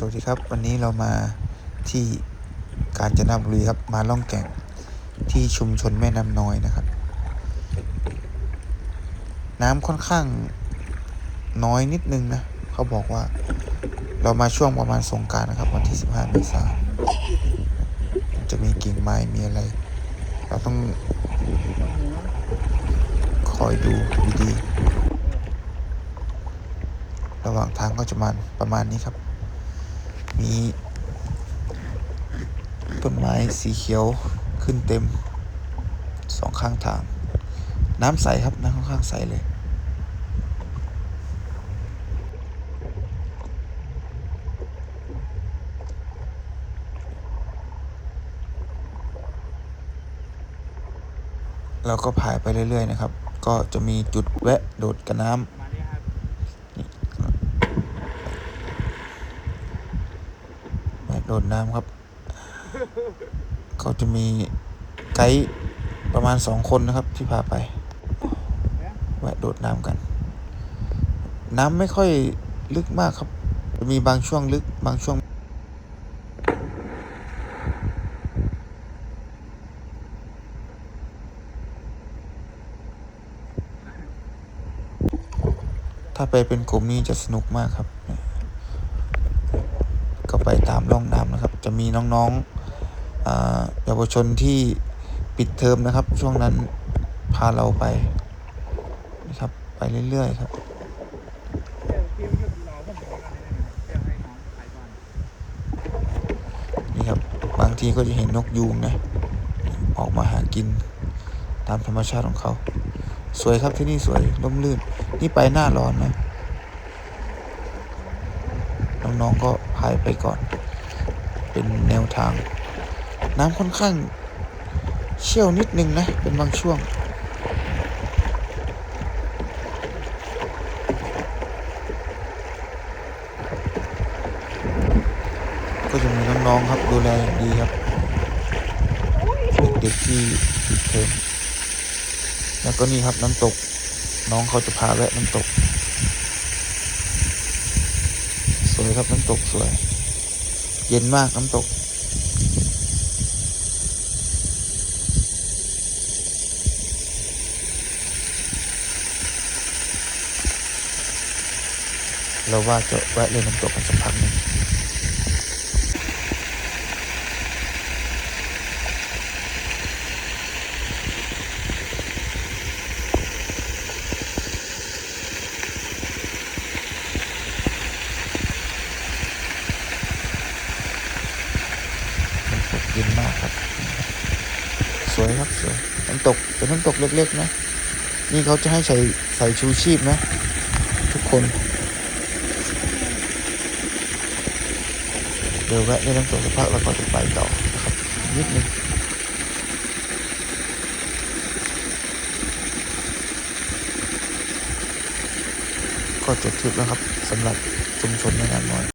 สวัสดีครับ วันนี้เรามาที่กาญจนบุรีครับ มาล่องแก่งที่ชุมชนแม่น้ำน้อยนะครับ น้ำค่อนข้างน้อยนิดนึงนะ เขาบอกว่า เรามาช่วงประมาณสงการนะครับ วันที่ 15เมษายนจะมีกิ่งไม้มีอะไร เราต้องคอยดูดีๆระหว่างทางก็จะมาประมาณนี้ครับ มีต้นไม้สีเขียวขึ้นเต็มสองข้างทาง น้ำใสครับ น้ำค่อนข้างใสเลยเราก็พายไปเรื่อยๆนะครับ ก็จะมีจุดแวะโดดกับน้ำนี่แวะ โดดน้ำครับ เขาจะมีไกด์ประมาณสองคนนะครับ ที่พาไปแวะโดดน้ำกัน น้ำไม่ค่อยลึกมากครับจะมีบางช่วงลึกบางช่วงถ้าไปเป็นกลุ่มนี้จะสนุกมากครับ ไปตามร่องน้ำนะครับ จะมีน้องๆอ่าเยาวชนที่ปิดเทอมนะครับ ช่วงนั้นพาเราไปนะครับไปเรื่อยๆครับนี่ครับบางทีก็จะเห็นนกยูงนะออกมาหากินตามธรรมชาติของเขา สวยครับที่นี่สวยร่มรื่น นี่ไปหน้าร้อนนะ น้องๆก็ พายไปก่อน เป็นแนวทาง น้ำค่อนข้าง เชี่ยวนิดนึงนะ เป็นบางช่วง ก็จะมีน้องๆครับดูแลดีครับ เด็กๆที่ปิดเทอมแล้วก็นี่ครับน้ำตก น้องเขาจะพาแวะน้ำตก สวย ครับน้ำตกสวย เย็นมากน้ำตก เราว่าจะแวะเล่นน้ำตกกันสักพักหนึง น้ำตกเย็นมากครับ ส วยครับสวยน้ำตกเป็นน้ำตกเล็กๆนะ นี่เขาจะให้ใส่ใส่ชูชีพนะ ทุกคนเดี๋ยวแวะในน้ำตกสักพักแล้วก็จะไปต่อนะครับนิดนึงก็จบทริปแล้วครับสำหรับชุมชนแม่น้ำน้อย